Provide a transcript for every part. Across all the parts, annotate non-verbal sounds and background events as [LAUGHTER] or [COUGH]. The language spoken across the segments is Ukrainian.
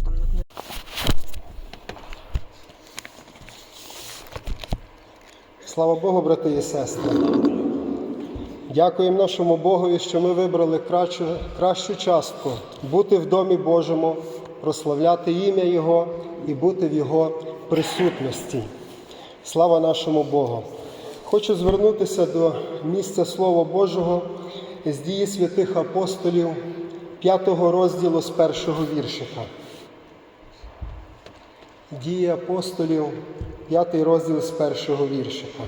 що там на. Слава Богу, брати і сестри. Дякуємо нашому Богові, що ми вибрали кращу, кращу частку бути в домі Божому, прославляти ім'я Його і бути в Його присутності. Слава нашому Богу! Хочу звернутися до місця Слова Божого з дії святих апостолів, 5 розділу з першого віршика. Дії апостолів, 5 розділ з першого віршика.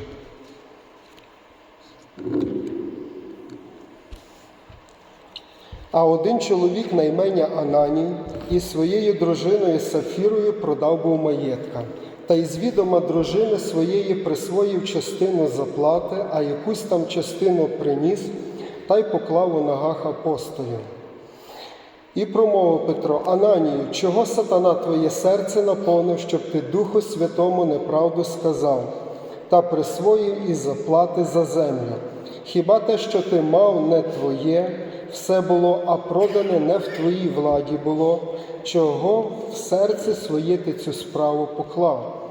А один чоловік на ім'я Ананій із своєю дружиною Сафірою продав був маєтка, та із відома дружини своєї присвоїв частину заплати, а якусь там частину приніс та й поклав у ногах апостолів. І промовив Петро, Ананію, чого сатана твоє серце наповнив, щоб ти Духу Святому неправду сказав, та присвоїв і заплати за землю. Хіба те, що ти мав, не твоє, все було, а продане не в твоїй владі було, чого в серце своє ти цю справу поклав?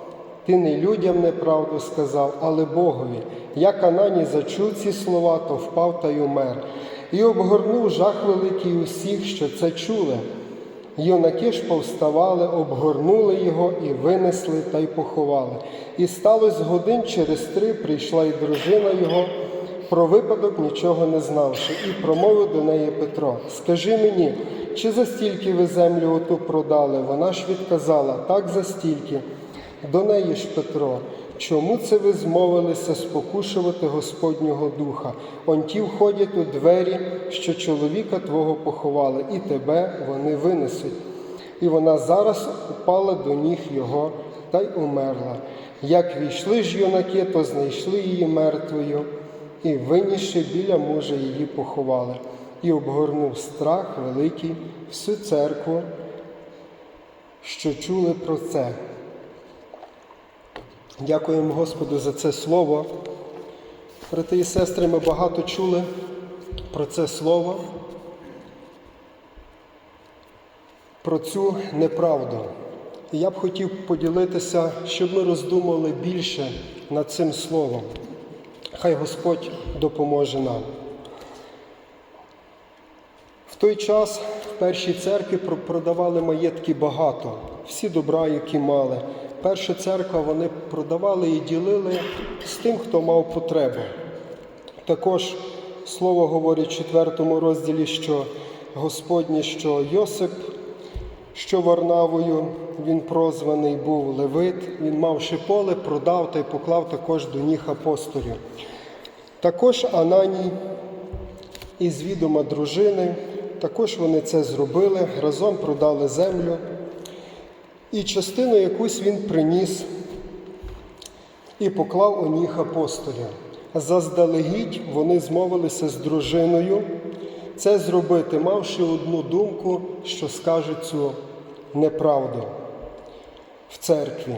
Ти не людям неправду сказав, але Богові. Як Анані зачув ці слова, то впав та й умер. І обгорнув жах великий усіх, що це чули. Юнаки ж повставали, обгорнули його і винесли та й поховали. І сталося годин через три прийшла й дружина його, про випадок нічого не знавши, і промовив до неї Петро: Скажи мені, чи за стільки ви землю оту продали? Вона ж відказала, так за стільки. До неї ж Петро, чому це ви змовилися спокушувати Господнього Духа? Он ті входять у двері, що чоловіка твого поховали, і тебе вони винесуть. І вона зараз упала до ніг його та й умерла. Як війшли ж юнаки, то знайшли її мертвою, і винісши біля мужа її поховали, і обгорнув страх великий всю церкву, що чули про це. Дякуємо Господу за це слово. Брати і сестри, ми багато чули про це слово, про цю неправду. І я б хотів поділитися, щоб ми роздумали більше над цим словом. Хай Господь допоможе нам. В той час в першій церкві продавали маєтки багато, всі добра, які мали. Перша церква вони продавали і ділили з тим, хто мав потребу. Також слово говорить в четвертому розділі, що Господнє, що Йосип, що Варнавою, він прозваний був Левит, він мавши поле, продав та й поклав також до ніг апостолів. Також Ананій із відома дружини, також вони це зробили, разом продали землю. І частину якусь він приніс і поклав у ніг апостолів. Заздалегідь вони змовилися з дружиною це зробити, мавши одну думку, що скажуть цю неправду в церкві.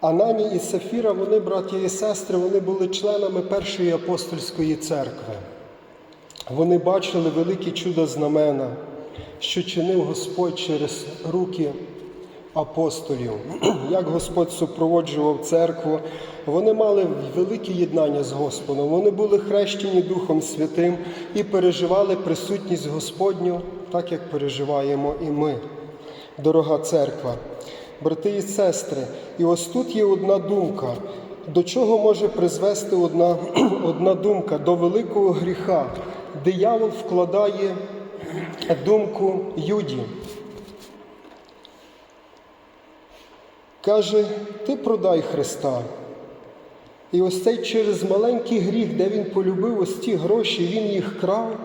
Анані і Сафіра, вони, браття і сестри, вони були членами першої апостольської церкви. Вони бачили великі чудо знамена, що чинив Господь через руки апостолів. [CLEARS THROAT] Як Господь супроводжував церкву, вони мали велике єднання з Господом. Вони були хрещені Духом Святим і переживали присутність Господню, так як переживаємо і ми, дорога церква. Брати і сестри, і ось тут є одна думка. До чого може призвести одна, [CLEARS THROAT] одна думка? До великого гріха. Диявол вкладає думку Юді. Каже, ти продай Христа. І ось цей через маленький гріх, де він полюбив ось ті гроші, він їх крав.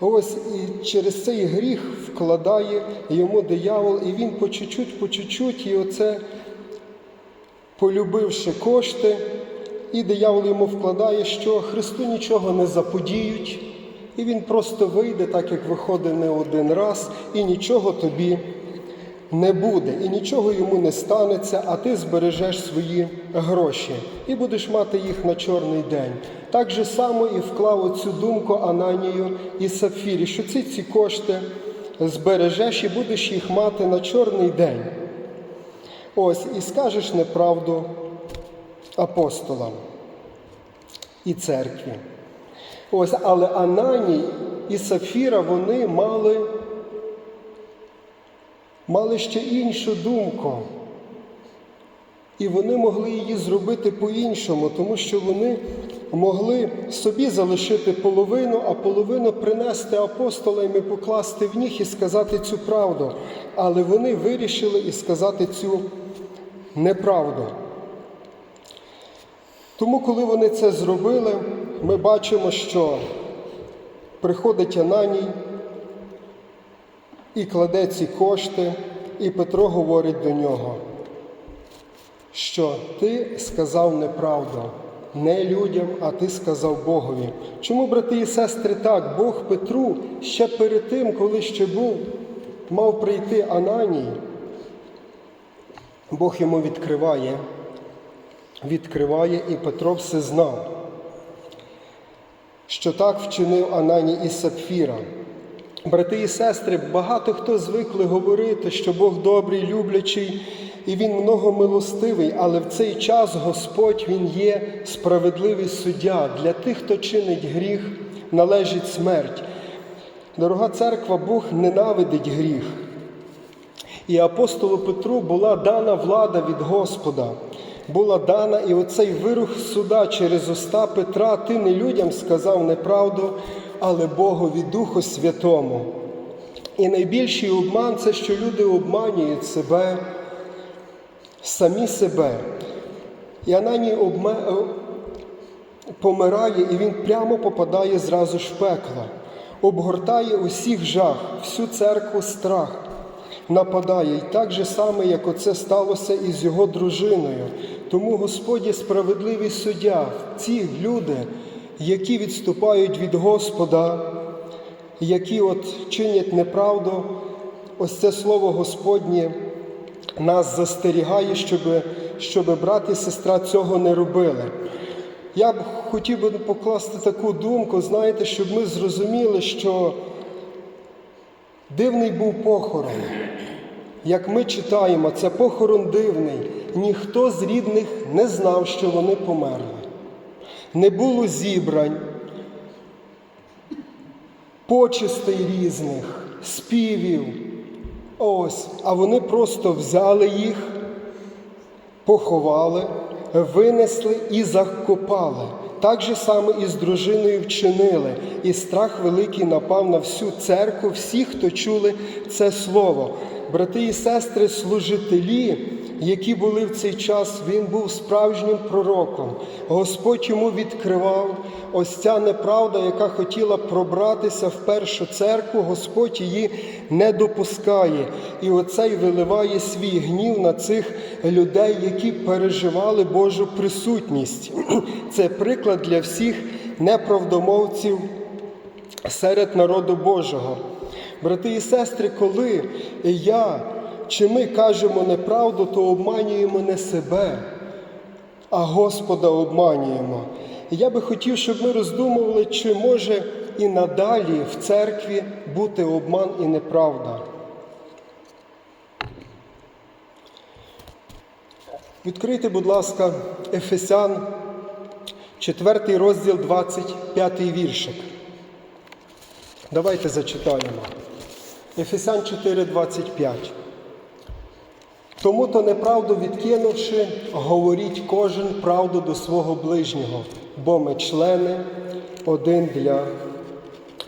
Ось і через цей гріх вкладає йому диявол, і він по чуть-чуть, по чуть-чуть, і оце, полюбивши кошти, і диявол йому вкладає, що Христу нічого не заподіють, і він просто вийде, так як виходить не один раз, і нічого тобі не буде, і нічого йому не станеться, а ти збережеш свої гроші і будеш мати їх на чорний день. Так же само і вклав оцю думку Ананію і Сапфірі, що ти ці кошти збережеш і будеш їх мати на чорний день. Ось, і скажеш неправду апостолам і церкві. Ось, але Ананій і Сафіра вони мали, мали ще іншу думку. І вони могли її зробити по-іншому, тому що вони могли собі залишити половину, а половину принести апостолам і покласти в них і сказати цю правду. Але вони вирішили і сказати цю неправду. Тому, коли вони це зробили, ми бачимо, що приходить Ананій і кладе ці кошти, і Петро говорить до нього, що ти сказав неправду, не людям, а ти сказав Богові. Чому, брати і сестри, так? Бог Петру ще перед тим, коли ще був, мав прийти Ананій, Бог йому відкриває, відкриває, і Петро все знав, що так вчинив Ананій і Сапфіра. Брати і сестри, багато хто звикли говорити, що Бог добрий, люблячий, і Він многомилостивий, але в цей час Господь Він є справедливий суддя. Для тих, хто чинить гріх, належить смерть. Дорога церква, Бог ненавидить гріх. І апостолу Петру була дана влада від Господа, була дана і оцей вирух суда через уста Петра, ти не людям сказав неправду, але Богові Духу Святому. І найбільший обман це, що люди обманюють себе, самі себе. І Ананій обма... е, помирає, і він прямо попадає зразу ж в пекло, обгортає усіх жах, всю церкву страх нападає. І так же саме, як оце сталося із його дружиною. Тому Господь є справедливий суддя. Ці люди, які відступають від Господа, які от чинять неправду, ось це слово Господнє нас застерігає, щоб, щоб брат і сестра цього не робили. Я б хотів би покласти таку думку, знаєте, щоб ми зрозуміли, що дивний був похорон. Як ми читаємо, це похорон дивний. Ніхто з рідних не знав, що вони померли. Не було зібрань, почестей різних, співів. Ось, а вони просто взяли їх, поховали, винесли і закопали. Так же саме і з дружиною вчинили, і страх великий напав на всю церкву, всіх, хто чули це слово. Брати і сестри, служителі, які були в цей час, він був справжнім пророком. Господь йому відкривав ось ця неправда, яка хотіла пробратися в першу церкву, Господь її не допускає. І оцей виливає свій гнів на цих людей, які переживали Божу присутність. [CLEARS THROAT] Це приклад для всіх неправдомовців серед народу Божого. Брати і сестри, коли я чи ми кажемо неправду, то обманюємо не себе, а Господа обманюємо. Я би хотів, щоб ми роздумували, чи може і надалі в церкві бути обман і неправда. Відкрийте, будь ласка, Ефесян, 4 розділ, 25 віршик. Давайте зачитаємо. Ефесян 4:25. Тому то неправду відкинувши, говоріть кожен правду до свого ближнього, бо ми члени один для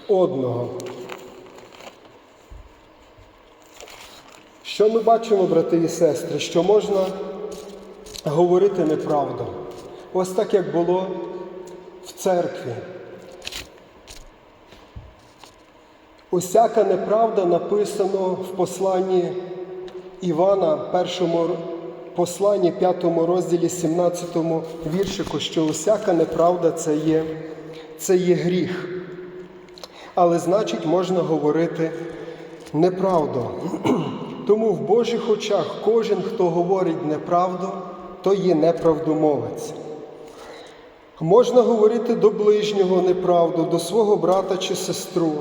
одного. Що ми бачимо, брати і сестри, що можна говорити неправду? Ось так, як було в церкві. Усяка неправда написано в посланні Івана, першому посланні, п'ятому розділі, 17 віршику, що усяка неправда це є, це є гріх. Але значить, можна говорити неправду. [CLEARS THROAT] Тому в Божих очах кожен, хто говорить неправду, то є неправдомовець. Можна говорити до ближнього неправду, до свого брата чи сестру.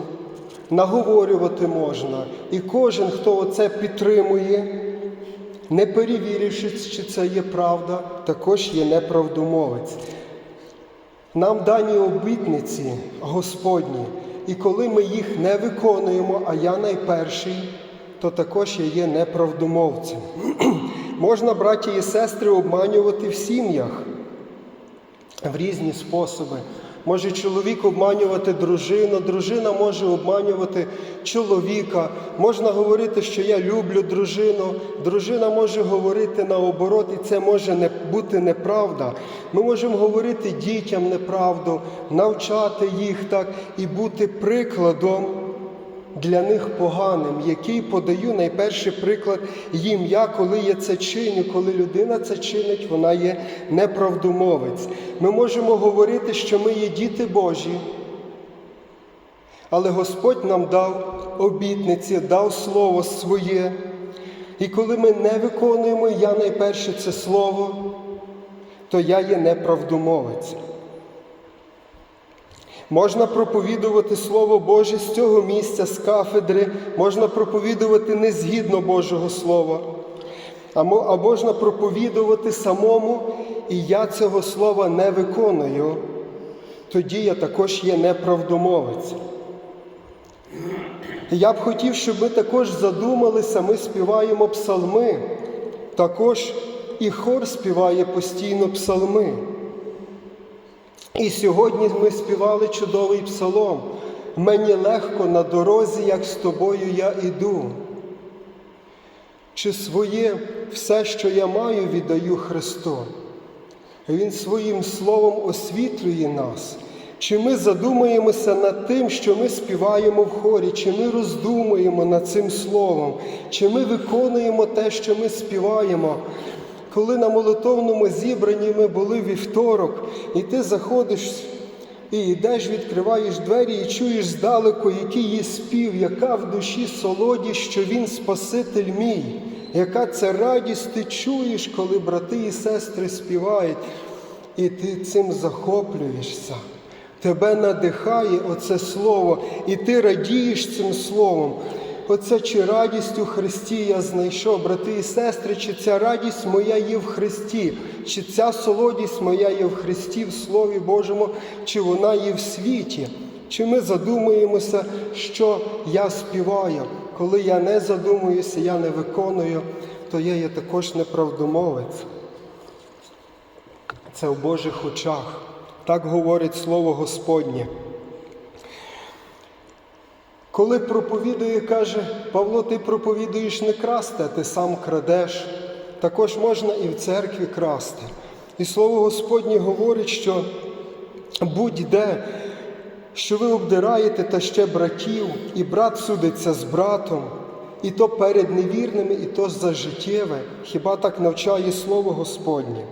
Наговорювати можна. І кожен, хто це підтримує, не перевіривши, чи це є правда, також є неправдомовець. Нам дані обітниці Господні, і коли ми їх не виконуємо, а я найперший, то також я є неправдомовцем. [CLEARS THROAT] Можна, браті і сестри, обманювати в сім'ях в різні способи. Може чоловік обманювати дружину, дружина може обманювати чоловіка. Можна говорити, що я люблю дружину, дружина може говорити наоборот, і це може не бути неправда. Ми можемо говорити дітям неправду, навчати їх так і бути прикладом для них поганим, який подаю найперший приклад їм. Я, коли я це чиню, коли людина це чинить, вона є неправдомовець. Ми можемо говорити, що ми є діти Божі, але Господь нам дав обітниці, дав Слово своє. І коли ми не виконуємо, я найперше це слово, то я є неправдомовець. Можна проповідувати Слово Боже з цього місця, з кафедри, можна проповідувати не згідно Божого Слова, а можна проповідувати самому, і я цього слова не виконую, тоді я також є неправдомовець. Я б хотів, щоб ми також задумалися, ми співаємо псалми, також і хор співає постійно псалми. І сьогодні ми співали чудовий псалом. Мені легко на дорозі, як з тобою я іду. Чи своє все, що я маю, віддаю Христу? Він своїм словом освітлює нас. Чи ми задумаємося над тим, що ми співаємо в хорі, чи ми роздумуємо над цим словом, чи ми виконуємо те, що ми співаємо? Коли на молитовному зібранні ми були вівторок, і ти заходиш і йдеш, відкриваєш двері і чуєш здалеку, який є спів, яка в душі солоді, що він Спаситель мій, яка це радість ти чуєш, коли брати і сестри співають, і ти цим захоплюєшся. Тебе надихає оце слово, і ти радієш цим словом. Оце чи радість у Христі я знайшов, брати і сестри, чи ця радість моя є в Христі, чи ця солодість моя є в Христі, в Слові Божому, чи вона є в світі? Чи ми задумуємося, що я співаю? Коли я не задумуюся, я не виконую, то я є також неправдомовець. Це в Божих очах. Так говорить Слово Господнє. Коли проповідує, каже, Павло, ти проповідуєш не красти, а ти сам крадеш. Також можна і в церкві красти. І слово Господнє говорить, що будь-де, що ви обдираєте та ще братів, і брат судиться з братом, і то перед невірними, і то за життєве. Хіба так навчає Слово Господнє?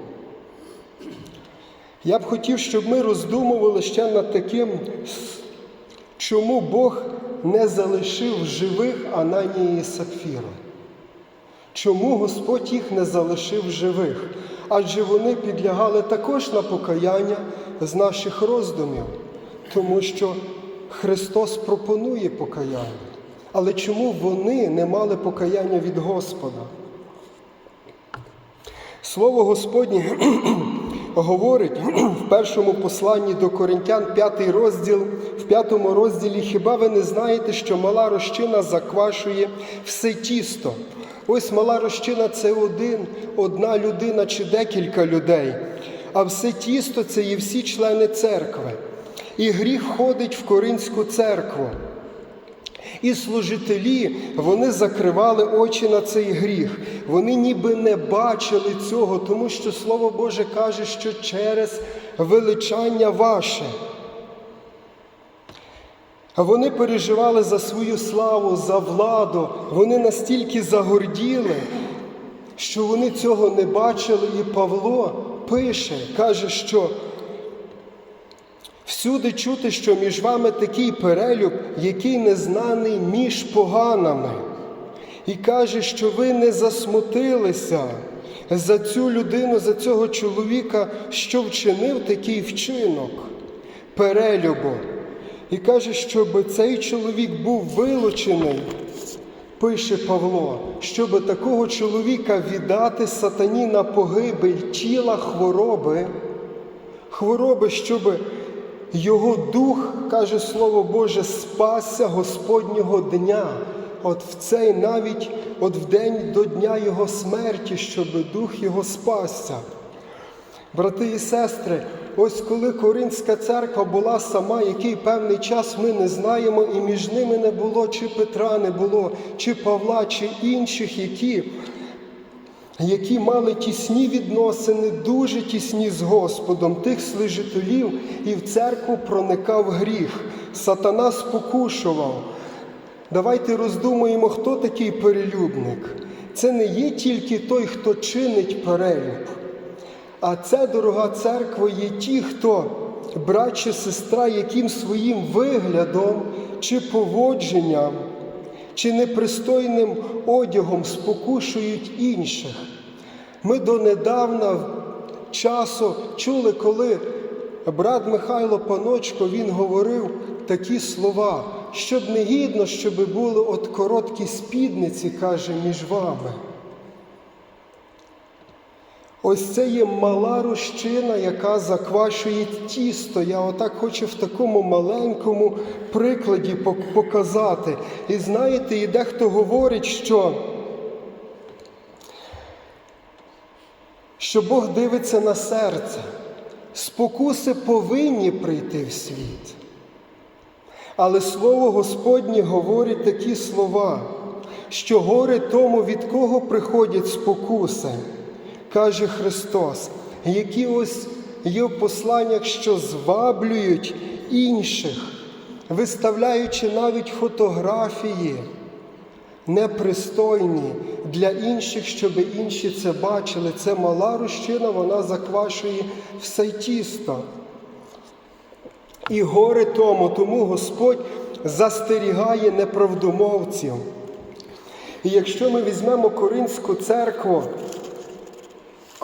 Я б хотів, щоб ми роздумували ще над таким, чому Бог не залишив живих Ананії і Сапфіра. Чому Господь їх не залишив живих? Адже вони підлягали також на покаяння з наших роздумів, тому що Христос пропонує покаяння. Але чому вони не мали покаяння від Господа? Слово Господнє говорить в першому посланні до Коринтян, п'ятий розділ, в п'ятому розділі, хіба ви не знаєте, що мала розчина заквашує все тісто? Ось мала розчина це один, одна людина чи декілька людей, а все тісто це є всі члени церкви. І гріх входить в Коринську церкву. І служителі вони закривали очі на цей гріх. Вони ніби не бачили цього, тому що Слово Боже каже, що через величання ваше. Вони переживали за свою славу, за владу. Вони настільки загорділи, що вони цього не бачили. І Павло пише, каже, що Всюди чути, що між вами такий перелюб, який незнаний між поганами, і каже, що ви не засмутилися, за цю людину, за цього чоловіка, що вчинив такий вчинок перелюбу. І каже, щоб цей чоловік був вилучений, пише Павло, щоб такого чоловіка віддати сатані на погибель тіла хвороби, хвороби, щоб його дух, каже Слово Боже, спасся Господнього дня. От в цей навіть от в день до дня Його смерті, щоб дух його спасся. Брати і сестри, ось коли Коринська церква була сама, який певний час ми не знаємо, і між ними не було, чи Петра не було, чи Павла, чи інших, які, які мали тісні відносини, дуже тісні з Господом, тих служителів, і в церкву проникав гріх. Сатана спокушував. Давайте роздумуємо, хто такий перелюбник. Це не є тільки той, хто чинить перелюб. А це, дорога церква, є ті, хто брат чи сестра, яким своїм виглядом чи поводженням, чи непристойним одягом спокушують інших. Ми донедавна часу чули, коли брат Михайло Паночко він говорив такі слова, щоб не гідно, щоб були от короткі спідниці, каже, між вами. Ось це є мала розчина, яка заквашує тісто. Я отак хочу в такому маленькому прикладі показати. І знаєте, і дехто говорить, що, що Бог дивиться на серце. Спокуси повинні прийти в світ. Але Слово Господнє говорить такі слова, що горе тому, від кого приходять спокуси каже Христос, які ось є в посланнях, що зваблюють інших, виставляючи навіть фотографії непристойні для інших, щоб інші це бачили. Це мала розчина, вона заквашує все тісто. І горе тому, тому Господь застерігає неправдомовців. І якщо ми візьмемо Коринську церкву,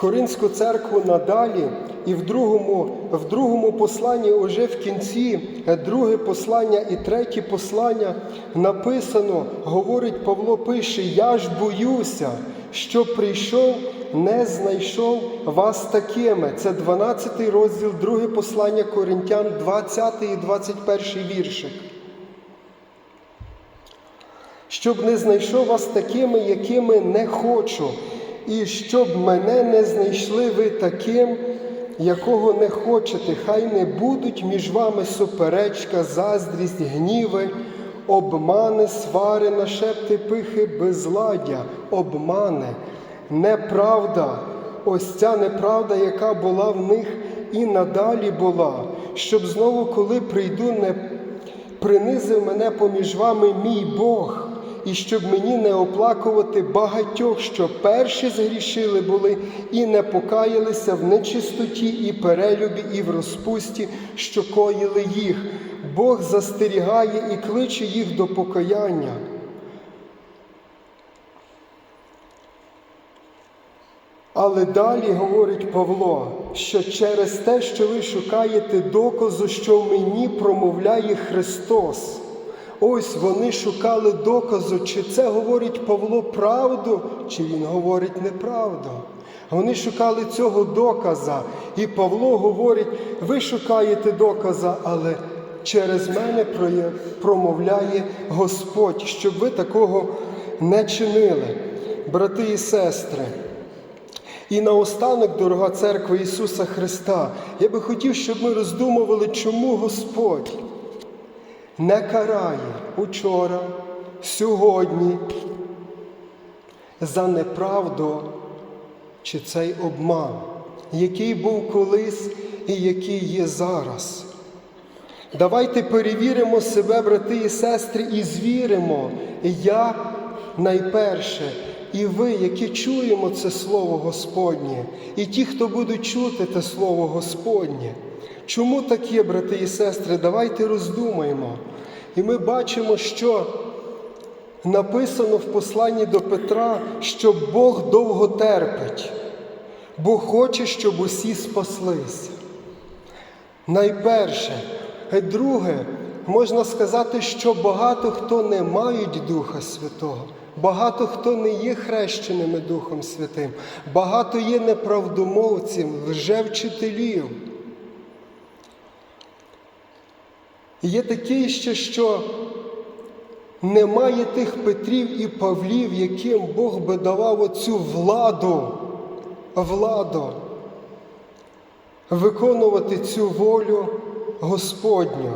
Коринську церкву надалі, і в другому в другому посланні, уже в кінці, друге послання і третє послання написано, говорить Павло пише: Я ж боюся, що прийшов, не знайшов вас такими. Це 12 розділ, друге послання Коринтян, 20 і 21 віршик. Щоб не знайшов вас такими, якими не хочу і щоб мене не знайшли ви таким, якого не хочете, хай не будуть між вами суперечка, заздрість, гніви, обмани, свари, нашепти, пихи, безладдя, обмани, неправда. Ось ця неправда, яка була в них і надалі була, щоб знову, коли прийду, не принизив мене поміж вами мій Бог і щоб мені не оплакувати багатьох, що перші згрішили були і не покаялися в нечистоті, і перелюбі, і в розпусті, що коїли їх. Бог застерігає і кличе їх до покаяння. Але далі говорить Павло, що через те, що ви шукаєте доказу, що в мені промовляє Христос. Ось вони шукали доказу, чи це говорить Павло правду, чи він говорить неправду. Вони шукали цього доказа. І Павло говорить: ви шукаєте доказа, але через мене промовляє Господь, щоб ви такого не чинили, брати і сестри. І наостанок, дорога церква Ісуса Христа, я би хотів, щоб ми роздумували, чому Господь не карає учора, сьогодні за неправду чи цей обман, який був колись і який є зараз. Давайте перевіримо себе, брати і сестри, і звіримо, я найперше, і ви, які чуємо це Слово Господнє, і ті, хто будуть чути те Слово Господнє. Чому так є, брати і сестри? Давайте роздумаємо. І ми бачимо, що написано в посланні до Петра, що Бог довго терпить. бо хоче, щоб усі спаслися. Найперше, Е, друге, можна сказати, що багато хто не мають Духа Святого, багато хто не є хрещеними Духом Святим, багато є неправдомовців, лжевчителів. Є такі ще, що немає тих Петрів і Павлів, яким Бог би давав оцю владу, владу виконувати цю волю Господню.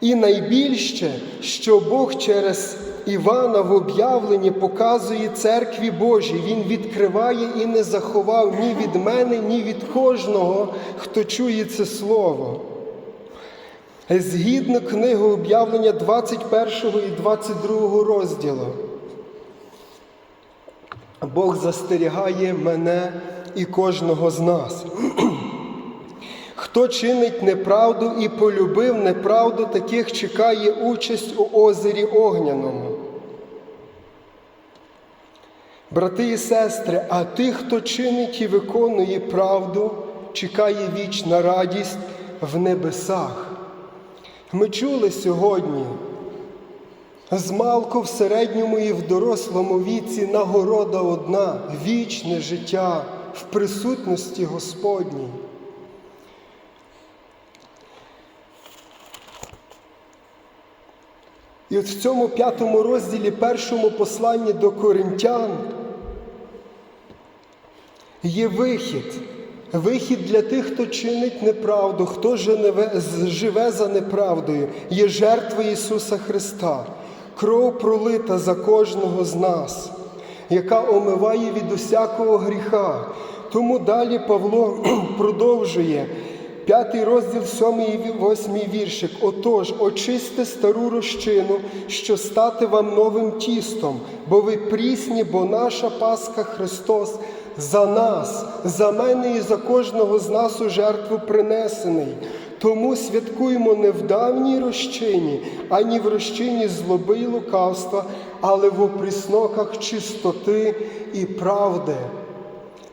І найбільше, що Бог через Івана в об'явленні показує церкві Божій, Він відкриває і не заховав ні від мене, ні від кожного, хто чує це слово. Згідно книги об'явлення 21 і 22 розділу. Бог застерігає мене і кожного з нас. [CLEARS THROAT] Хто чинить неправду і полюбив неправду, таких чекає участь у озері Огняному. Брати і сестри, а тих, хто чинить і виконує правду, чекає вічна радість в небесах. Ми чули сьогодні, змалку в середньому і в дорослому віці нагорода одна вічне життя в присутності Господній. І от в цьому п'ятому розділі, першому посланні до коринтян, є вихід. Вихід для тих, хто чинить неправду, хто живе, за неправдою, є жертва Ісуса Христа, кров пролита за кожного з нас, яка омиває від усякого гріха. Тому далі Павло [CLEARS THROAT] продовжує. П'ятий розділ, сьомий і восьмий віршик. Отож, очисти стару розчину, що стати вам новим тістом, бо ви прісні, бо наша Пасха Христос за нас, за мене і за кожного з нас у жертву принесений. Тому святкуємо не в давній розчині, ані в розчині злоби й лукавства, але в опрісноках чистоти і правди.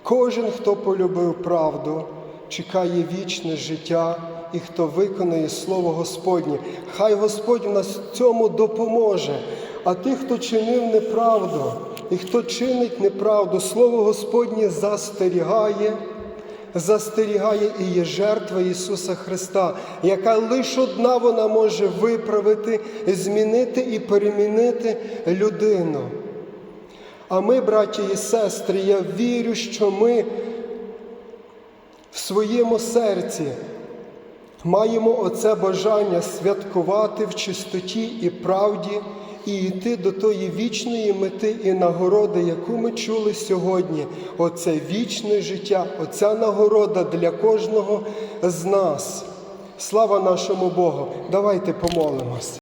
Кожен, хто полюбив правду, чекає вічне життя і хто виконує Слово Господнє. Хай Господь у нас в цьому допоможе. А тих, хто чинив неправду і хто чинить неправду, Слово Господнє застерігає, застерігає і є жертва Ісуса Христа, яка лише одна вона може виправити, змінити і перемінити людину. А ми, браті і сестри, я вірю, що ми в своєму серці маємо оце бажання святкувати в чистоті і правді і йти до тої вічної мети і нагороди, яку ми чули сьогодні. Оце вічне життя, оця нагорода для кожного з нас. Слава нашому Богу! Давайте помолимось.